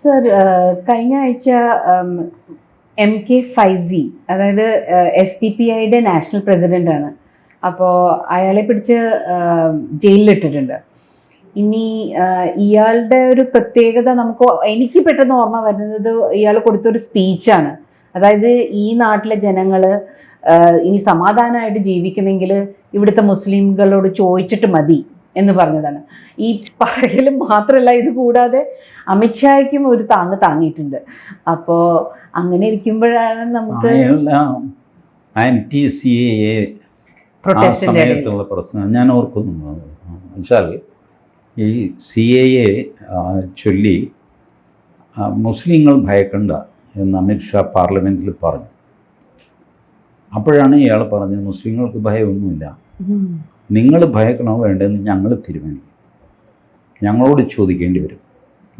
Sir കഴിഞ്ഞ ആഴ്ച M K Faizi അതായത് എസ് ടി പി ഐയുടെ നാഷണൽ പ്രസിഡന്റാണ് അപ്പോൾ അയാളെ പിടിച്ച് ജയിലിലിട്ടിട്ടുണ്ട്. ഇനി ഇയാളുടെ ഒരു പ്രത്യേകത നമുക്ക് എനിക്ക് പെട്ടെന്ന് ഓർമ്മ വരുന്നത് ഇയാൾ കൊടുത്തൊരു സ്പീച്ചാണ് അതായത് ഈ നാട്ടിലെ ജനങ്ങൾ ഇനി സമാധാനമായിട്ട് ജീവിക്കണമെങ്കിൽ ഇവിടുത്തെ മുസ്ലിംകളോട് ചോദിച്ചിട്ട് മതി. എന്ന് പറഞ്ഞതാണ്. ഈ പറയലും മാത്രമല്ല ഇത് കൂടാതെ അമിത്ഷായ്ക്കും ഒരു താങ്ങ് താങ്ങിയിട്ടുണ്ട്. അപ്പോ അങ്ങനെ ഇരിക്കുമ്പോഴാണ് നമുക്ക് അയാളെല്ലാം ആന്റി സി എ ആ സമയത്തുള്ള പ്രശ്നം. ഞാൻ ഓർക്കുന്നു. വെച്ചാൽ ഈ സി എ എ ചൊല്ലി മുസ്ലിങ്ങൾ ഭയക്കണ്ട എന്ന് അമിത്ഷാ പാർലമെന്റിൽ പറഞ്ഞു. അപ്പോഴാണ് ഇയാൾ പറഞ്ഞത് മുസ്ലിങ്ങൾക്ക് ഭയമൊന്നുമില്ല. നിങ്ങൾ ഭയക്കണോ വേണ്ടതെന്ന് ഞങ്ങൾ തീരുമാനിക്കും. ഞങ്ങളോട് ചോദിക്കേണ്ടി വരും.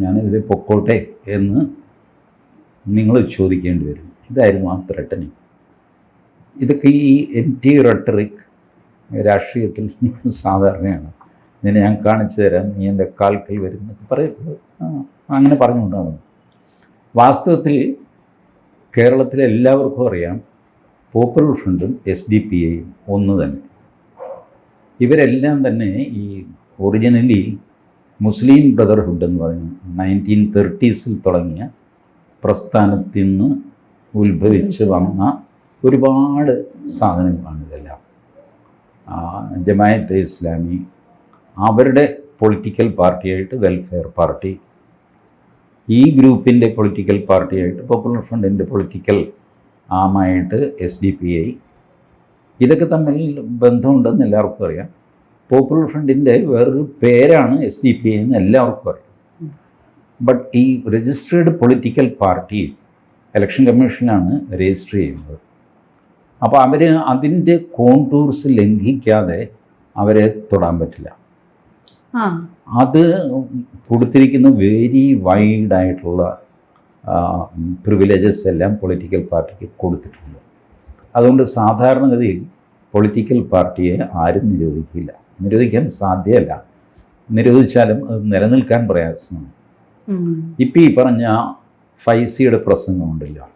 ഞാനിതിൽ പൊക്കോട്ടെ എന്ന് നിങ്ങൾ ചോദിക്കേണ്ടി വരും. ഇതായിരുന്നു ആ ത്രട്ടനിങ് ഇതൊക്കെ ഈ എം ടി റട്ടറിക് രാഷ്ട്രീയത്തിൽ സാധാരണയാണ്. നിന്നെ ഞാൻ കാണിച്ചു തരാം. നീ എന്റെ കാൽക്കൽ വരും എന്നൊക്കെ പറയും. അങ്ങനെ പറഞ്ഞുകൊണ്ടാണ്. വാസ്തവത്തിൽ കേരളത്തിലെ എല്ലാവർക്കും അറിയാം പോപ്പുലർ ഫ്രണ്ടും എസ് ഡി പി ഐയും ഒന്ന് തന്നെ. ഇവരെല്ലാം തന്നെ ഈ ഒറിജിനലി മുസ്ലിം ബ്രദർഹുഡ് എന്ന് പറഞ്ഞ നയന്റീൻ തേർട്ടീസിൽ തുടങ്ങിയ പ്രസ്ഥാനത്തിൽ നിന്ന് ഉത്ഭവിച്ച് വന്ന ഒരുപാട് സാധനങ്ങളാണ് ഇതെല്ലാം. ജമായത്തെ ഇസ്ലാമി അവരുടെ പൊളിറ്റിക്കൽ പാർട്ടിയായിട്ട് വെൽഫെയർ പാർട്ടി ഈ ഗ്രൂപ്പിന്റെ പൊളിറ്റിക്കൽ പാർട്ടിയായിട്ട് പോപ്പുലർ ഫ്രണ്ടിന്റെ പൊളിറ്റിക്കൽ ആമായിട്ട് എസ് ഡി പി ഐ ഇതൊക്കെ തമ്മിൽ ബന്ധമുണ്ടെന്ന് എല്ലാവർക്കും അറിയാം. പോപ്പുലർ ഫ്രണ്ടിന്റെ വേറൊരു പേരാണ് എസ് ഡി പി എന്ന് എല്ലാവർക്കും അറിയാം. ബട്ട് ഈ രജിസ്ട്രേഡ് പൊളിറ്റിക്കൽ പാർട്ടി ഇലക്ഷൻ കമ്മീഷനാണ് രജിസ്റ്റർ ചെയ്യുന്നത്. അപ്പോൾ അവർ അതിന്റെ കോൺടൂർസ് ലംഘിക്കാതെ അവരെ തൊടാൻ പറ്റില്ല. അത് കൊടുത്തിരിക്കുന്ന വെരി വൈഡായിട്ടുള്ള പ്രിവിലേജസ് എല്ലാം പൊളിറ്റിക്കൽ പാർട്ടിക്ക് കൊടുത്തിട്ടുണ്ട്. അതുകൊണ്ട് സാധാരണഗതിയിൽ പൊളിറ്റിക്കൽ പാർട്ടിയെ ആരും നിരോധിക്കില്ല. നിരോധിക്കാൻ സാധ്യമല്ല നിരോധിച്ചാലും അത് നിലനിൽക്കാൻ പ്രയാസമാണ്. ഇപ്പം ഈ പറഞ്ഞ ഫൈസിയുടെ പ്രസംഗമുണ്ടല്ലോ.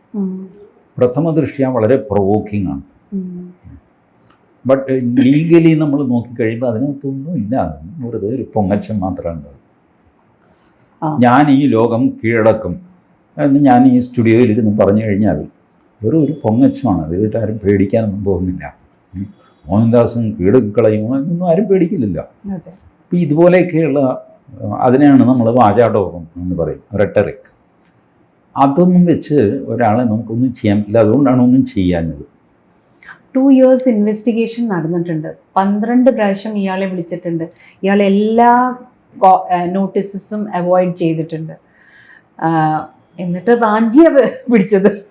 പ്രഥമ ദൃഷ്ടിയ വളരെ പ്രൊവോക്കിംഗ് ആണ്. ബട്ട് ലീഗലി നമ്മൾ നോക്കിക്കഴിയുമ്പോൾ അതിനകത്തൊന്നും ഇല്ല. വെറുതെ ഒരു പൊങ്ങച്ചം മാത്രമാണ് ഞാൻ ഈ ലോകം കീഴടക്കും. എന്ന് ഞാൻ ഈ സ്റ്റുഡിയോയിലിരുന്ന് പറഞ്ഞു കഴിഞ്ഞാൽ വെറും ഒരു പൊങ്ങച്ചമാണ്. അത് കേട്ട് ആരും പേടിക്കാനൊന്നും പോകുന്നില്ല. മോഹൻദാസും കീഴടക്കളയുമോ എന്നൊന്നും ആരും പേടിക്കില്ലല്ലോ. അപ്പം ഇതുപോലെയൊക്കെയുള്ള അതിനെയാണ് നമ്മൾ വാചാടോപം എന്ന് പറയും റെട്ടറിക് അതൊന്നും വെച്ച് ഒരാളെ നമുക്കൊന്നും ചെയ്യാൻ പറ്റില്ല. അതുകൊണ്ടാണ് ഒന്നും ചെയ്യാഞ്ഞത്. ടു ഇയേഴ്സ് ഇൻവെസ്റ്റിഗേഷൻ നടന്നിട്ടുണ്ട്. പന്ത്രണ്ട് പ്രാവശ്യം ഇയാളെ വിളിച്ചിട്ടുണ്ട്. ഇയാൾ എല്ലാ നോട്ടീസസും അവോയ്ഡ് ചെയ്തിട്ടുണ്ട്. എന്നിട്ട് റാഞ്ചിയ പിടിച്ചത്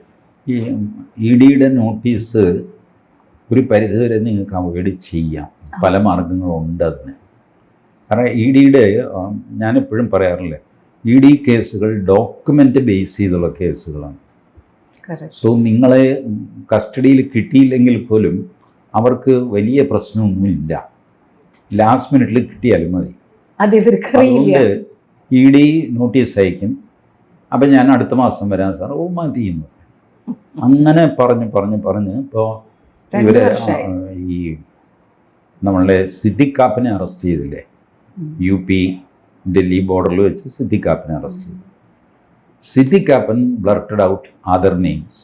ഈ ഇ ഡിയുടെ നോട്ടീസ് ഒരു പരിധിവരെ നിങ്ങൾക്ക് അവോയ്ഡ് ചെയ്യാം. പല മാർഗങ്ങളുണ്ട് അതിന്. കാരണം ഇ ഡിയുടെ ഞാനെപ്പോഴും പറയാറില്ലേ ഇ ഡി കേസുകൾ ഡോക്യുമെന്റ് ബേസ് ചെയ്തുള്ള കേസുകളാണ്. സോ നിങ്ങളെ കസ്റ്റഡിയിൽ കിട്ടിയില്ലെങ്കിൽ പോലും അവർക്ക് വലിയ പ്രശ്നമൊന്നുമില്ല. ലാസ്റ്റ് മിനിറ്റിൽ കിട്ടിയാലും മതി. അതുകൊണ്ട് ഇ ഡി നോട്ടീസ് അയക്കും. അപ്പം ഞാൻ അടുത്ത മാസം വരാം സാർ. ഓ മതി എന്ന് അങ്ങനെ പറഞ്ഞ് പറഞ്ഞ് പറഞ്ഞ് ഇപ്പോൾ ഇവരെ ഈ നമ്മളുടെ സിദ്ദിഖാപ്പിനെ അറസ്റ്റ് ചെയ്തില്ലേ. യു പി ഡൽഹി ബോർഡറിൽ വെച്ച് സിദ്ദിഖാപ്പിനെ അറസ്റ്റ് ചെയ്തു. Siddique Kappan blurted out other names.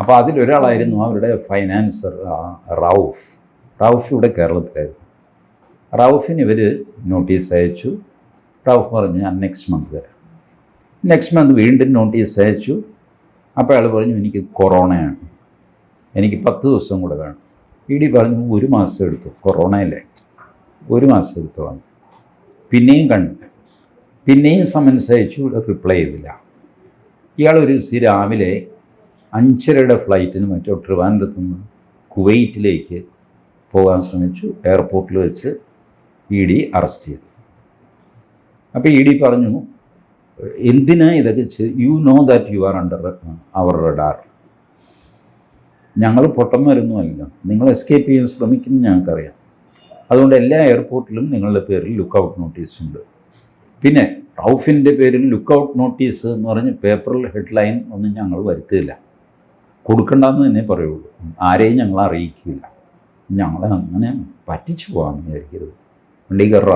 അപ്പോൾ അതിലൊരാളായിരുന്നു അവരുടെ ഫൈനാൻസർ റൗഫ് റൌഫ്. റൌഫ് ഇവിടെ കേരളത്തിലായിരുന്നു. റൌഫിന് ഇവർ നോട്ടീസ് അയച്ചു. റൌഫ് പറഞ്ഞു ഞാൻ നെക്സ്റ്റ് മന്ത് വരാം. നെക്സ്റ്റ് മന്ത് വീണ്ടും നോട്ടീസ് അയച്ചു. അപ്പോൾ അയാൾ പറഞ്ഞു എനിക്ക് കൊറോണയാണ് എനിക്ക് പത്ത് ദിവസം കൂടെ വേണം. ഇ ഡി പറഞ്ഞു ഒരു മാസം എടുത്തു. കൊറോണയല്ലേ ഒരു മാസം എടുത്തു വന്നു. പിന്നെയും കണ്ടു. പിന്നെയും സമൻസ് അയച്ചു റിപ്ലൈ ചെയ്തില്ല. ഇയാൾ ഒരു ദിവസം രാവിലെ അഞ്ചരയുടെ ഫ്ലൈറ്റിന് മറ്റോ ട്രിവാൻഡ്രത്ത് നിന്ന് കുവൈറ്റിലേക്ക് പോകാൻ ശ്രമിച്ചു. എയർപോർട്ടിൽ വെച്ച് ഇ ഡി അറസ്റ്റ് ചെയ്തു. അപ്പോൾ ഇ ഡി പറഞ്ഞു എന്തിനാ ഇതൊക്കെ you know that you are under our radar ഞങ്ങൾ പൊട്ടന്മാരൊന്നുമല്ല നിങ്ങൾ എസ്കേപ്പ് ചെയ്യാൻ ശ്രമിക്കുന്നത് ഞങ്ങൾക്കറിയാം. അതുകൊണ്ട് എല്ലാ എയർപോർട്ടിലും നിങ്ങളുടെ പേരിൽ ലുക്ക് ഔട്ട് നോട്ടീസ് ഉണ്ട്. പിന്നെ റൌഫിന്റെ പേരിൽ ലുക്ക് ഔട്ട് നോട്ടീസ് എന്ന് പറഞ്ഞ് പേപ്പറിൽ ഹെഡ്ലൈൻ ഒന്നും ഞങ്ങൾ വരുത്തില്ല കൊടുക്കണ്ടെന്ന് തന്നെ പറയുള്ളൂ. ആരെയും ഞങ്ങൾ അറിയിക്കില്ല. ഞങ്ങളെ അങ്ങനെ പറ്റിച്ചു പോകാമെന്ന് വിചാരിക്കരുത്. വണ്ടി കയറ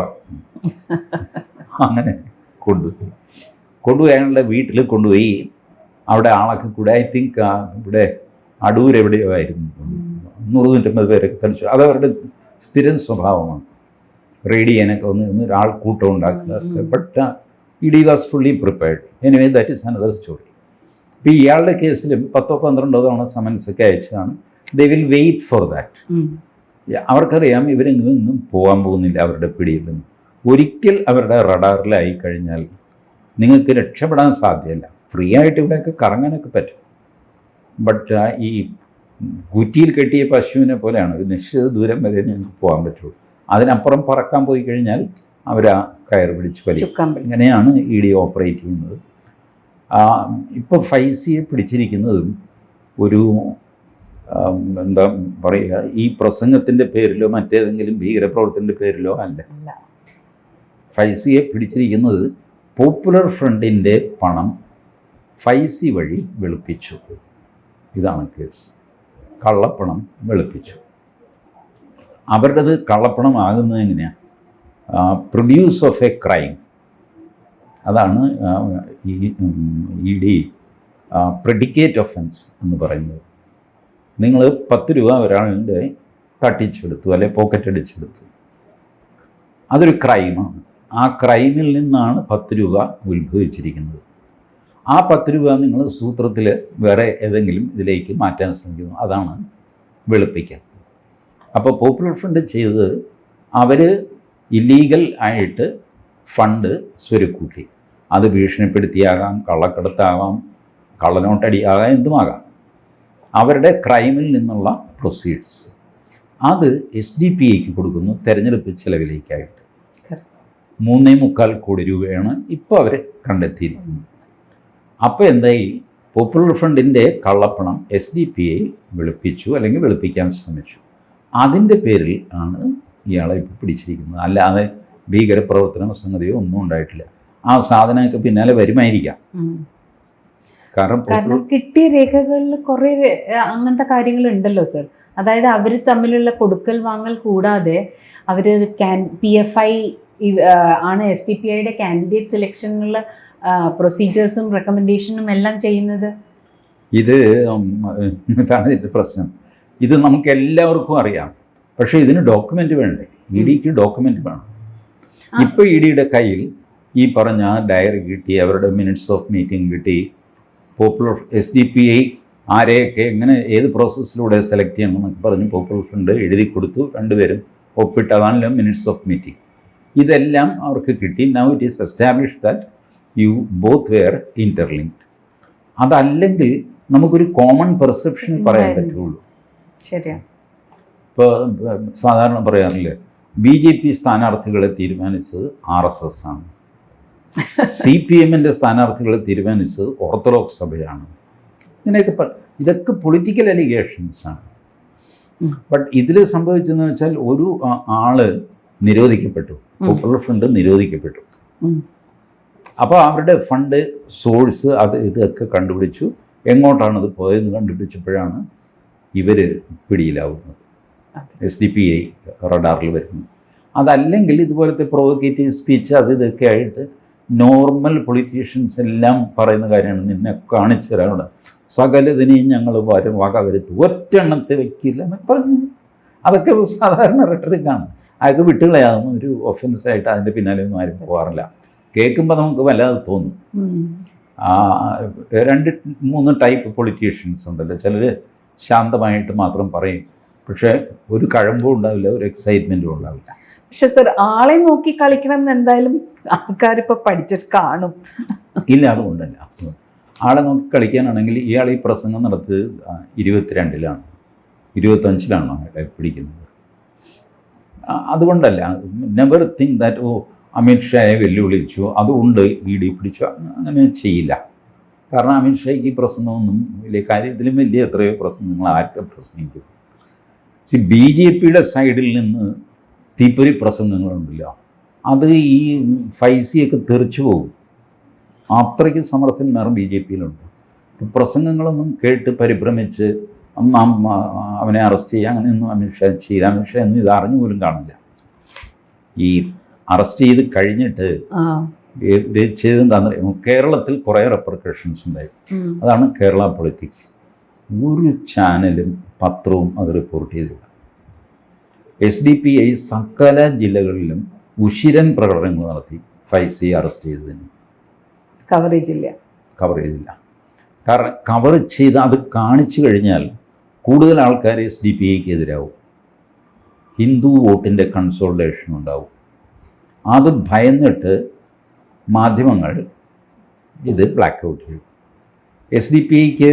അങ്ങനെ. കൊണ്ടുപോയി കൊണ്ടുപോയി അയാളുടെ വീട്ടിൽ കൊണ്ടുപോയി. അവിടെ ആളൊക്കെ കൂടെ ഐ തിങ്ക് ഇവിടെ അടൂർ എവിടെയോ ആയിരുന്നു നൂറ് നൂറ്റമ്പത് പേരൊക്കെ തളിച്ചു അതവരുടെ സ്ഥിരം സ്വഭാവമാണ്. റേഡിയനൊക്കെ ഒന്ന് ഒരാൾ കൂട്ടം ഉണ്ടാക്കുക. But ED was fully prepared anyway that is another story ഇപ്പോൾ ഇയാളുടെ കേസിലും പത്തോ പന്ത്രണ്ടോ തവണ സമൻസ് ഒക്കെ അയച്ചതാണ്. They will wait for that. അവർക്കറിയാം ഇവരെങ്ങും ഒന്നും പോകാൻ പോകുന്നില്ല അവരുടെ പിടിയിൽ നിന്ന് ഒരിക്കൽ അവരുടെ റഡാറിലായി കഴിഞ്ഞാൽ നിങ്ങൾക്ക് രക്ഷപ്പെടാൻ സാധ്യമല്ല ഫ്രീ ആയിട്ട് ഇവിടെയൊക്കെ കറങ്ങാനൊക്കെ പറ്റും. ബട്ട് ഈ കുറ്റിയിൽ കെട്ടിയ പശുവിനെ പോലെയാണ്. ഒരു നിശ്ചിത ദൂരം വരെ നിങ്ങൾക്ക് പോകാൻ പറ്റുള്ളൂ. അതിനപ്പുറം പറക്കാൻ പോയി കഴിഞ്ഞാൽ അവർ ആ കയർ പിടിച്ച് വലിക്കും ഇങ്ങനെയാണ് ഇ ഡി ഓപ്പറേറ്റ് ചെയ്യുന്നത്. ഇപ്പോൾ ഫൈസിയെ പിടിച്ചിരിക്കുന്നതും ഒരു എന്താ പറയുക ഈ പ്രസംഗത്തിന്റെ പേരിലോ മറ്റേതെങ്കിലും ഭീകരപ്രവർത്തനത്തിന്റെ പേരിലോ അല്ല. അല്ല. ഫൈസിയെ പിടിച്ചിരിക്കുന്നത് പോപ്പുലർ ഫ്രണ്ടിന്റെ പണം ഫൈസി വഴി വെളുപ്പിച്ചു. ഇതാണ് കേസ്. കള്ളപ്പണം വെളുപ്പിച്ചു. അവരുടേത് കള്ളപ്പണം ആകുന്നത് എങ്ങനെയാണ് പ്രൊഡ്യൂസ് ഓഫ് എ ക്രൈം അതാണ് ഈ ഇ ഡി പ്രെഡിക്കേറ്റ് ഒഫൻസ് എന്ന് പറയുന്നത്. നിങ്ങൾ പത്ത് രൂപ ഒരാളുടെ തട്ടിച്ചെടുത്തു അല്ലെ പോക്കറ്റ് അടിച്ചെടുത്തു. അതൊരു ക്രൈമാണ് ആ ക്രൈമിൽ നിന്നാണ് പത്ത് രൂപ ഉത്ഭവിച്ചിരിക്കുന്നത്. ആ പത്ത് രൂപ നിങ്ങൾ സൂത്രത്തിൽ വേറെ ഏതെങ്കിലും ഇതിലേക്ക് മാറ്റാൻ ശ്രമിക്കുന്നു. അതാണ് വെളുപ്പിക്കൽ. അപ്പോൾ പോപ്പുലർ ഫണ്ട് ചെയ്തത് അവർ ഇല്ലീഗൽ ആയിട്ട് ഫണ്ട് സ്വരുക്കൂട്ടി. അത് ഭീഷണിപ്പെടുത്തിയാകാം കള്ളക്കടത്താകാം കള്ളനോട്ടടിയാകാം എന്തുമാകാം. അവരുടെ ക്രൈമിൽ നിന്നുള്ള പ്രൊസീഡ്സ് അത് എസ് ഡി പി ഐക്ക് കൊടുക്കുന്നു തെരഞ്ഞെടുപ്പ് ചെലവിലേക്കായിട്ട്. മൂന്നേ മുക്കാൽ കോടി രൂപയാണ് ഇപ്പോൾ അവർ കണ്ടെത്തിയിരിക്കുന്നത്. അപ്പോൾ എന്തായി? പോപ്പുലർ ഫ്രണ്ടിന്റെ കള്ളപ്പണം എസ് ഡി പി ഐ വെളുപ്പിച്ചു അല്ലെങ്കിൽ വെളുപ്പിക്കാൻ ശ്രമിച്ചു. അതിന്റെ പേരിൽ ആണ് ഇയാളെ ഇപ്പോൾ പിടിച്ചിരിക്കുന്നത്. അല്ലാതെ ഭീകരപ്രവർത്തനമോ സംഗതിയോ ഒന്നും ഉണ്ടായിട്ടില്ല. ആ സാധനമൊക്കെ പിന്നാലെ വരുമായിരിക്കാം. കാരണം കാരണം കിട്ടിയ രേഖകളിൽ കുറെ അങ്ങനത്തെ കാര്യങ്ങൾ ഉണ്ടല്ലോ സർ അതായത് അവർ തമ്മിലുള്ള കൊടുക്കൽ വാങ്ങൽ കൂടാതെ അവർ ക്യാൻ പി എഫ് ഐ ആണ് എസ് ടി പി ഐയുടെ കാൻഡിഡേറ്റ് സെലക്ഷനിൽ പ്രൊസീജിയേഴ്സും റെക്കമെൻഡേഷനും എല്ലാം ചെയ്യുന്നത്? ഇത് ഇതാണ് ഇതിന്റെ പ്രശ്നം. ഇത് നമുക്ക് എല്ലാവർക്കും അറിയാം. പക്ഷേ ഇതിന് ഡോക്യുമെന്റ് വേണ്ടേ? ഇ ഡിക്ക് ഡോക്യുമെന്റ് വേണം. ഇപ്പോൾ ഇ ഡിയുടെ കയ്യിൽ ഈ പറഞ്ഞ ഡയറി കിട്ടി അവരുടെ മിനിറ്റ്സ് ഓഫ് മീറ്റിംഗ് കിട്ടി popular S D P I ആരെയൊക്കെ എങ്ങനെ ഏത് പ്രോസസ്സിലൂടെ സെലക്ട് ചെയ്യണം എന്നൊക്കെ പറഞ്ഞ് പോപ്പുലർ ഫ്രണ്ട് എഴുതി കൊടുത്തു. രണ്ടുപേരും ഒപ്പിട്ട് അതാണല്ലോ മിനിറ്റ്സ് ഓഫ് മീറ്റിംഗ് ഇതെല്ലാം അവർക്ക് കിട്ടി. Now it is establish that you both were interlinked അതല്ലെങ്കിൽ നമുക്കൊരു കോമൺ പെർസെപ്ഷൻ പറയാൻ. പറ്റുള്ളൂ. ഇപ്പോൾ സാധാരണ പറയാറില്ലേ ബി ജെ പി സ്ഥാനാർത്ഥികളെ തീരുമാനിച്ചത് ആർ എസ് എസ് ആണ്. സി പി എമ്മിന്റെ സ്ഥാനാർത്ഥികളെ തീരുമാനിച്ചത് ഓർത്തഡോക്സ് സഭയാണ്. ഇങ്ങനെയൊക്കെ പ- ഇതൊക്കെ പൊളിറ്റിക്കൽ അലിഗേഷൻസ് ആണ്. ബട്ട് ഇതിൽ സംഭവിച്ചതെന്ന് വെച്ചാൽ ഒരു ആൾ നിരോധിക്കപ്പെട്ടു. Popular fund നിരോധിക്കപ്പെട്ടു. അപ്പോൾ അവരുടെ ഫണ്ട് സോഴ്സ് അത് ഇതൊക്കെ കണ്ടുപിടിച്ചു. എങ്ങോട്ടാണ് അത് പോയതെന്ന് കണ്ടുപിടിച്ചപ്പോഴാണ് ഇവർ പിടിയിലാവുന്നത്. എസ് ഡി പി ഐ റഡാറിൽ വരുന്നത്. അതല്ലെങ്കിൽ ഇതുപോലത്തെ പ്രൊവോക്കേറ്റീവ് സ്പീച്ച് അത് ഇതൊക്കെ ആയിട്ട് നോർമൽ പൊളിറ്റീഷ്യൻസ് എല്ലാം പറയുന്ന കാര്യമാണ്. നിന്നെ കാണിച്ചു തരാനുള്ള. സകലതിനെയും ഞങ്ങൾ വരും വക വരുത്തും. ഒറ്റെണ്ണത്തെ വയ്ക്കില്ല എന്ന് പറഞ്ഞു അതൊക്കെ സാധാരണ റെട്ടറിക്കാണ് അതൊക്കെ വിട്ടുകളയാതൊന്നും ഒരു ഒഫൻസായിട്ട് അതിന്റെ പിന്നാലെ ഒന്നും ആരും പോകാറില്ല കേൾക്കുമ്പോൾ നമുക്ക് വല്ലാതെ തോന്നും. രണ്ട് മൂന്ന് ടൈപ്പ് പൊളിറ്റീഷ്യൻസ് ഉണ്ടല്ലോ. ചിലർ ശാന്തമായിട്ട് മാത്രം പറയും. പക്ഷേ ഒരു കഴമ്പും ഉണ്ടാവില്ല ഒരു എക്സൈറ്റ്മെന്റും ഉണ്ടാവില്ല. പക്ഷെ സർ ആളെ നോക്കി കളിക്കണം എന്ന് എന്തായാലും ആൾക്കാരിപ്പോൾ പഠിച്ചിട്ട് കാണും. ഇല്ല അതുകൊണ്ടല്ല ആളെ നോക്കി കളിക്കാനാണെങ്കിൽ ഇയാൾ ഈ പ്രസംഗം നടത്തിയത് ഇരുപത്തിരണ്ടിലാണ്. ഇരുപത്തഞ്ചിലാണ് അയാളെ പിടിക്കുന്നത്? അതുകൊണ്ടല്ല. നെവർ തിങ്ക് ദാറ്റ് ഓ അമിത്ഷായെ വെല്ലുവിളിച്ചു. അതുകൊണ്ട് ഇ ഡി പിടിച്ചു. അങ്ങനെ ചെയ്യില്ല. കാരണം അമിത്ഷായ്ക്ക് ഈ പ്രശ്നമൊന്നും വലിയ കാര്യത്തിലും വലിയ എത്രയോ പ്രശ്നങ്ങൾ ആർക്ക് പ്രശ്നിക്കും സി ബി ജെ പിയുടെ സൈഡിൽ നിന്ന് തീപ്പൊരി പ്രസംഗങ്ങളുണ്ടല്ലോ. അത് ഈ ഫൈസിയൊക്കെ തെറിച്ചു പോകും. അത്രയ്ക്ക് സമർത്ഥന്മാർ ബി ജെ പിയിലുണ്ട്. പ്രസംഗങ്ങളൊന്നും കേട്ട് പരിഭ്രമിച്ച് നാം അവനെ അറസ്റ്റ് ചെയ്യുക അങ്ങനെയൊന്നും അമിത്ഷാ ചെയ്യില്ല അമിത്ഷാ ഒന്നും ഇത് അറിഞ്ഞു പോലും കാണില്ല. ഈ അറസ്റ്റ് ചെയ്ത് കഴിഞ്ഞിട്ട് ചെയ്തെന്താണെന്ന് കേരളത്തിൽ കുറേ റെപ്രിക്കഷൻസ് ഉണ്ടായി. അതാണ് കേരള പൊളിറ്റിക്സ് ഒരു ചാനലും പത്രവും അത് റിപ്പോർട്ട് ചെയ്തില്ല. എസ് ഡി പി ഐ സകല ജില്ലകളിലും ഉശിരൻ പ്രകടനങ്ങൾ നടത്തി ഫൈസി അറസ്റ്റ് ചെയ്തതിന്. കവറേജ് ഇല്ല. കവർ ചെയ്തില്ല. കാരണം കവർ ചെയ്ത് അത് കാണിച്ചു കഴിഞ്ഞാൽ കൂടുതൽ ആൾക്കാർ എസ് ഡി പി ഐക്ക് എതിരാവും. ഹിന്ദു വോട്ടിന്റെ കൺസോൾട്ടേഷൻ ഉണ്ടാവും. അത് ഭയന്നിട്ട് മാധ്യമങ്ങൾ ഇത് ബ്ലാക്ക് ഔട്ട് ചെയ്യും. എസ് ഡി പി ഐക്ക്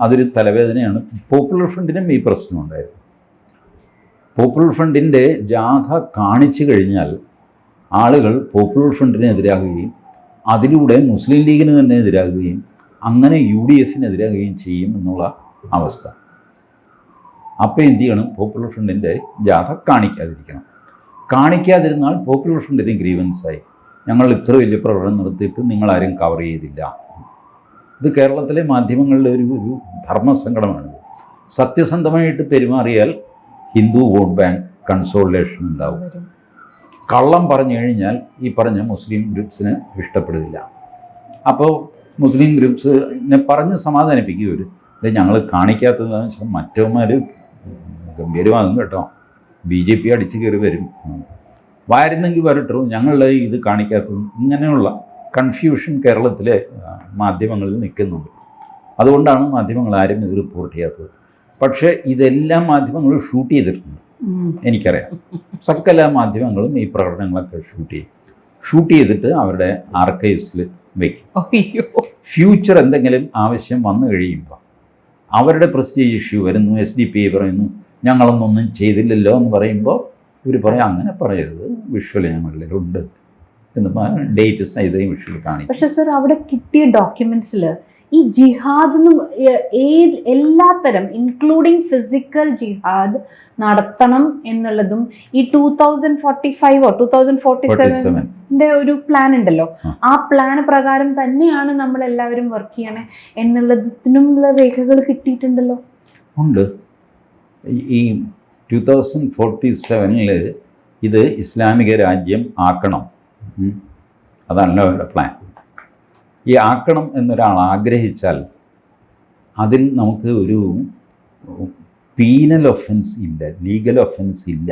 അതൊരു തലവേദനയാണ്. പോപ്പുലർ ഫ്രണ്ടിനും ഈ പ്രശ്നമുണ്ടായിരുന്നു പോപ്പുലർ ഫ്രണ്ടിന്റെ ജാഥ കാണിച്ചു കഴിഞ്ഞാൽ ആളുകൾ പോപ്പുലർ ഫ്രണ്ടിന് എതിരാകുകയും അതിലൂടെ മുസ്ലിം ലീഗിന് തന്നെ എതിരാകുകയും അങ്ങനെ യു ഡി എഫിനെതിരാകുകയും ചെയ്യും എന്നുള്ള അവസ്ഥ. അപ്പോൾ എന്ത് ചെയ്യണം? പോപ്പുലർ ഫ്രണ്ടിന്റെ ജാഥ കാണിക്കാതിരിക്കണം. കാണിക്കാതിരുന്നാൽ പോപ്പുലർ ഫ്രണ്ടിന് ഗ്രീവൻസായി ഞങ്ങൾ ഇത്ര വലിയ പ്രകടനം നടത്തിയിട്ട് നിങ്ങളാരും കവർ ചെയ്തില്ല. ഇത് കേരളത്തിലെ മാധ്യമങ്ങളിലെ ഒരു ഒരു ധർമ്മസങ്കടമാണ് സത്യസന്ധമായിട്ട് പെരുമാറിയാൽ ഹിന്ദു വോട്ട് ബാങ്ക് കൺസോൾട്ടേഷൻ ഉണ്ടാവും. കള്ളം പറഞ്ഞു കഴിഞ്ഞാൽ ഈ പറഞ്ഞ മുസ്ലിം ഗ്രൂപ്പ്സിന് ഇഷ്ടപ്പെടുന്നില്ല. അപ്പോൾ മുസ്ലിം ഗ്രൂപ്പ്സിനെ പറഞ്ഞ് സമാധാനിപ്പിക്കുക ഒരു ഇത് ഞങ്ങൾ കാണിക്കാത്തതെന്ന് വെച്ചാൽ മറ്റവന്മാർ ഗംഭീരമാകും കേട്ടോ. ബി ജെ പി അടിച്ചു കയറി വരും. വരുന്നെങ്കിൽ വരട്ടു. ഞങ്ങളുടെ ഇത് കാണിക്കാത്ത ഇങ്ങനെയുള്ള കൺഫ്യൂഷൻ കേരളത്തിലെ മാധ്യമങ്ങളിൽ നിൽക്കുന്നുണ്ട്. അതുകൊണ്ടാണ് മാധ്യമങ്ങൾ ആരും ഇത് റിപ്പോർട്ട് ചെയ്യാത്തത്. പക്ഷേ ഇതെല്ലാം മാധ്യമങ്ങൾ ഷൂട്ട് ചെയ്തിട്ടുണ്ട്. എനിക്കറിയാം. സകല മാധ്യമങ്ങളും ഈ പ്രകടനങ്ങളൊക്കെ ഷൂട്ട് ചെയ്യും. ഷൂട്ട് ചെയ്തിട്ട് അവരുടെ ആർക്കൈവ്സിൽ വയ്ക്കും ഫ്യൂച്ചർ എന്തെങ്കിലും ആവശ്യം വന്നു കഴിയുമ്പോൾ അവരുടെ പ്രസ്റ്റീജ് ഇഷ്യൂ വരുന്നു എസ് ഡി പി പറയുന്നു ഞങ്ങളൊന്നൊന്നും ചെയ്തില്ലല്ലോ എന്ന് പറയുമ്പോൾ ഇവർ പറയും അങ്ങനെ പറയരുത് വിഷ്വൽ ഞങ്ങളിലുണ്ട് എന്ന് ഡേറ്റ് സഹിതയും വിഷ്വൽ കാണിക്കും. പക്ഷേ സർ അവിടെ കിട്ടിയ ഡോക്യുമെന്റ്സിൽ ഈ ജിഹാദ് ഏത് എല്ലാത്തരം ഇൻക്ലൂഡിങ് ഫിസിക്കൽ ജിഹാദ് നടത്തണം എന്നുള്ളതും ഈ ടൂ തൗസൻഡ് ഫോർട്ടി ഫൈവോ ടൂ തൗസൻഡ് ഫോർട്ടി സെവന്റെ ഒരു പ്ലാൻ ഉണ്ടല്ലോ. ആ. പ്ലാൻ പ്രകാരം തന്നെയാണ് നമ്മൾ എല്ലാവരും വർക്ക് ചെയ്യണേ എന്നുള്ളതിനുള്ള രേഖകൾ കിട്ടിയിട്ടുണ്ടല്ലോ. ഉണ്ട്. ഈ- ടൂ തൗസൻഡ് ഫോർട്ടി സെവനിൽ ഇത് ഇസ്ലാമിക രാജ്യം ആക്കണം. അതാണല്ലോ അവരുടെ പ്ലാൻ ഈ ആക്കണം എന്നൊരാൾ ആഗ്രഹിച്ചാൽ അതിൽ നമുക്ക് ഒരു പീനൽ ഒഫൻസ് ഇല്ല ലീഗൽ ഒഫൻസ് ഇല്ല.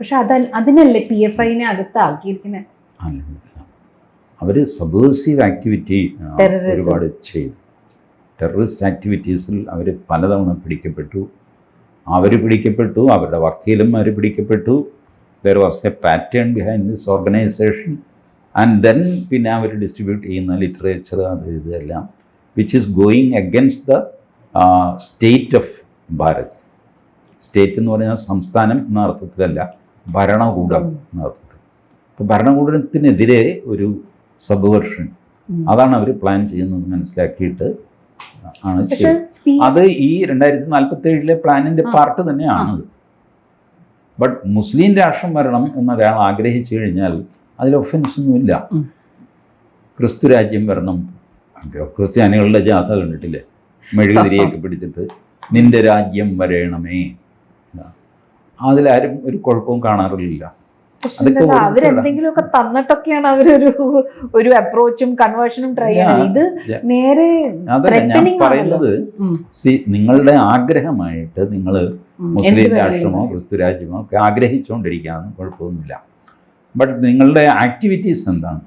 പക്ഷെ അത അതിനല്ലേ പി എഫ് ഐനെ അകത്താക്കിയിരിക്കുന്നത് അവർ സബേഴ്സീവ് ആക്ടിവിറ്റി. ഒരുപാട് ചെയ്തു. ടെററിസ്റ്റ് ആക്ടിവിറ്റീസിൽ അവർ പലതവണ പിടിക്കപ്പെട്ടു. അവർ പിടിക്കപ്പെട്ടു അവരുടെ വക്കീലന്മാർ പിടിക്കപ്പെട്ടു. There was a pattern behind this organisation and then പിന്നെ അവർ ഡിസ്ട്രിബ്യൂട്ട് ചെയ്യുന്ന ലിറ്ററേച്ചർ അത് ഇതെല്ലാം which is going against the state of Bharat state എന്ന് പറഞ്ഞാൽ സംസ്ഥാനം എന്ന അർത്ഥത്തിലല്ല ഭരണകൂടം എന്ന അർത്ഥത്തിൽ. അപ്പോൾ ഭരണകൂടത്തിനെതിരെ ഒരു സബ്വേർഷൻ. അതാണ് അവർ പ്ലാൻ ചെയ്യുന്നത് മനസ്സിലാക്കിയിട്ട് ആണ് ചെയ്യുന്നത് അത് ഈ രണ്ടായിരത്തി നാൽപ്പത്തി ഏഴിലെ പ്ലാനിന്റെ. പാർട്ട് തന്നെയാണത് ബട്ട് മുസ്ലിം രാഷ്ട്രം വരണം എന്നൊരാൾ ആഗ്രഹിച്ചു കഴിഞ്ഞാൽ അതിൽ ഒഫൻസ് ഒന്നുമില്ല ഉം. ക്രിസ്തു രാജ്യം വരണം ക്രിസ്ത്യാനികളുടെ ജാഥ കണ്ടിട്ടില്ലേ? മെഴുകുതിരിയൊക്കെ പിടിച്ചിട്ട് നിന്റെ രാജ്യം വരയണമേ അതിലാരും ഒരു കുഴപ്പവും കാണാറില്ല. അവരെന്തെങ്കിലുമൊക്കെ തന്നിട്ടൊക്കെയാണ് അവരൊരു ഒരു അപ്രോച്ചും കൺവേർഷനും ട്രൈ ചെയ്യുന്നത്. ഇത് നേരെ അതല്ല ഞാൻ പറയുന്നത് സി നിങ്ങളുടെ ആഗ്രഹമായിട്ട് നിങ്ങൾ മുസ്ലിം. രാഷ്ട്രമോ ക്രിസ്തു രാജ്യമോ ഒക്കെ ആഗ്രഹിച്ചുകൊണ്ടിരിക്കാമെന്ന് കുഴപ്പമൊന്നുമില്ല. ബട്ട് നിങ്ങളുടെ ആക്ടിവിറ്റീസ് എന്താണ്?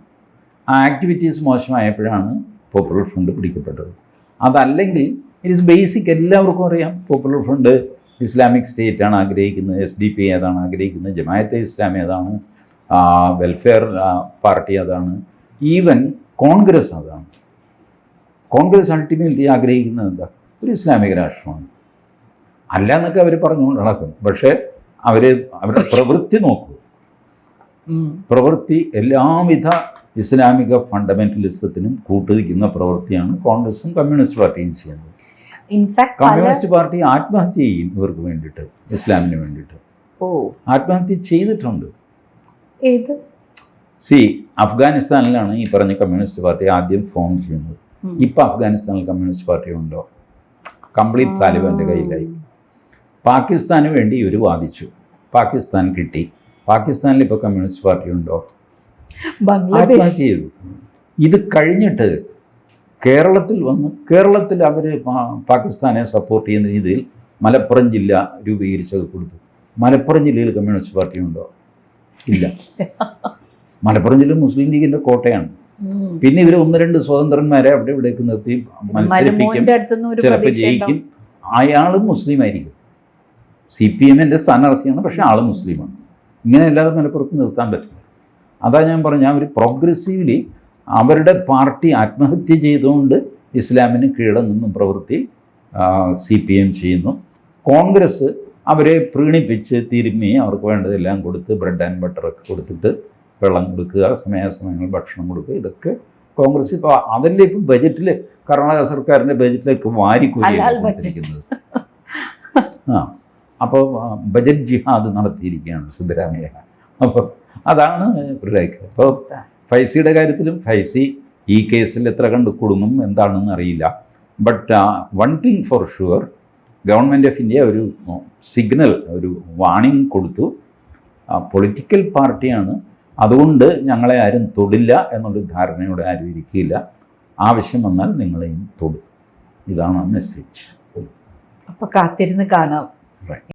ആ ആക്ടിവിറ്റീസ് മോശമായപ്പോഴാണ് പോപ്പുലർ ഫ്രണ്ട് പിടിക്കപ്പെട്ടത്. അതല്ലെങ്കിൽ ഇറ്റ് ഇസ് ബേസിക് എല്ലാവർക്കും അറിയാം. പോപ്പുലർ ഫ്രണ്ട് ഇസ്ലാമിക് സ്റ്റേറ്റ് ആണ് ആഗ്രഹിക്കുന്നത്. എസ് ഡി പി ഏതാണ് ആഗ്രഹിക്കുന്നത്? ജമായത്തെ ഇസ്ലാം ഏതാണ്? വെൽഫെയർ പാർട്ടി അതാണ്. ഈവൻ കോൺഗ്രസ് അതാണ്. കോൺഗ്രസ് അൾട്ടിമേറ്റ്ലി ആഗ്രഹിക്കുന്നത് എന്താ? ഒരു ഇസ്ലാമിക രാഷ്ട്രമാണ്. അല്ല എന്നൊക്കെ അവർ പറഞ്ഞുകൊണ്ട് നടക്കും. പക്ഷേ അവർ അവരുടെ പ്രവൃത്തി നോക്കൂ. പ്രവൃത്തി എല്ലാവിധ ഇസ്ലാമിക ഫണ്ടമെന്റലിസത്തിനും കൂട്ടുനിൽക്കുന്ന പ്രവൃത്തിയാണ് കോൺഗ്രസും കമ്മ്യൂണിസ്റ്റ് പാർട്ടിയും ചെയ്യുന്നത്. കമ്മ്യൂണിസ്റ്റ് പാർട്ടി ആത്മഹത്യ ചെയ്യും ഇവർക്ക് വേണ്ടിയിട്ട് ഇസ്ലാമിന് വേണ്ടിയിട്ട്. ഓ. ആത്മഹത്യ ചെയ്തിട്ടുണ്ട്. സി അഫ്ഗാനിസ്ഥാനിലാണ് ഈ പറഞ്ഞ കമ്മ്യൂണിസ്റ്റ് പാർട്ടി ആദ്യം ഫോം ചെയ്യുന്നത്. ഇപ്പം അഫ്ഗാനിസ്ഥാനിൽ കമ്മ്യൂണിസ്റ്റ് പാർട്ടി ഉണ്ടോ? കംപ്ലീറ്റ് താലിബാന്റെ കയ്യിലായി. പാകിസ്ഥാന് വേണ്ടി ഇവർ വാദിച്ചു. പാകിസ്ഥാൻ കിട്ടി. പാകിസ്ഥാനിൽ ഇപ്പോൾ കമ്മ്യൂണിസ്റ്റ് പാർട്ടി ഉണ്ടോ ബംഗ്ലാദേശ് ആത്മഹത്യ ചെയ്തു? ഇത് കഴിഞ്ഞിട്ട് കേരളത്തിൽ വന്ന് കേരളത്തിൽ അവർ പാകിസ്ഥാനെ സപ്പോർട്ട് ചെയ്യുന്ന രീതിയിൽ മലപ്പുറം ജില്ല രൂപീകരിച്ചത് കൊടുത്തു. മലപ്പുറം ജില്ലയിൽ കമ്മ്യൂണിസ്റ്റ് പാർട്ടി ഉണ്ടോ ഇല്ല. മലപ്പുറം ജില്ല മുസ്ലിം ലീഗിന്റെ കോട്ടയാണ്. പിന്നെ ഇവർ ഒന്ന് രണ്ട് സ്വതന്ത്രന്മാരെ അവിടെ ഇവിടേക്ക് നിർത്തി മത്സരിപ്പിക്കും. ചിലപ്പോൾ ജയിക്കും. അയാൾ അയാളും മുസ്ലിം ആയിരിക്കും. സി പി എമ്മിന്റെ സ്ഥാനാർത്ഥിയാണ് പക്ഷേ ആൾ മുസ്ലിമാണ്. ഇങ്ങനെ എല്ലാവരും മലപ്പുറത്ത് നിർത്താൻ പറ്റില്ല. അതാ ഞാൻ പറഞ്ഞ അവർ പ്രോഗ്രസീവ്ലി അവരുടെ പാർട്ടി ആത്മഹത്യ ചെയ്തുകൊണ്ട് ഇസ്ലാമിന് കീഴടങ്ങുന്ന പ്രവൃത്തി സി പി എം ചെയ്യുന്നു. കോൺഗ്രസ് അവരെ പ്രീണിപ്പിച്ച് തിരുമ്മി അവർക്ക് വേണ്ടതെല്ലാം കൊടുത്ത് ബ്രെഡ് ആൻഡ് ബട്ടറൊക്കെ കൊടുത്തിട്ട് വെള്ളം കൊടുക്കുക സമയാസമയങ്ങളിൽ ഭക്ഷണം കൊടുക്കുക ഇതൊക്കെ കോൺഗ്രസ് ഇപ്പോൾ അതല്ലേ ഇപ്പം ബജറ്റിൽ കർണാടക സർക്കാരിന്റെ ബജറ്റിലേക്ക് വാരിക്കുകയാണ് ആ. അപ്പോൾ ബജറ്റ് ജിഹാദ് നടത്തിയിരിക്കുകയാണ് സിദ്ധരാമയ്യ. അപ്പോൾ അതാണ് ഇവരുടെയൊക്കെ അപ്പോൾ ഫൈസിയുടെ കാര്യത്തിലും ഫൈസി ഈ കേസിൽ എത്ര കണ്ട് കുടുങ്ങും എന്താണെന്ന് അറിയില്ല. But one thing for sure government of India ഒരു സിഗ്നൽ ഒരു വാണിംഗ് കൊടുത്തു. പൊളിറ്റിക്കൽ പാർട്ടിയാണ് അതുകൊണ്ട് ഞങ്ങളെ ആരും തൊടില്ല എന്നൊരു ധാരണയോടെ ആരും ഇരിക്കില്ല ആവശ്യം വന്നാൽ നിങ്ങളെയും തൊടും. ഇതാണ് മെസ്സേജ് അപ്പോൾ കാത്തിരുന്ന് കാണാം. Right.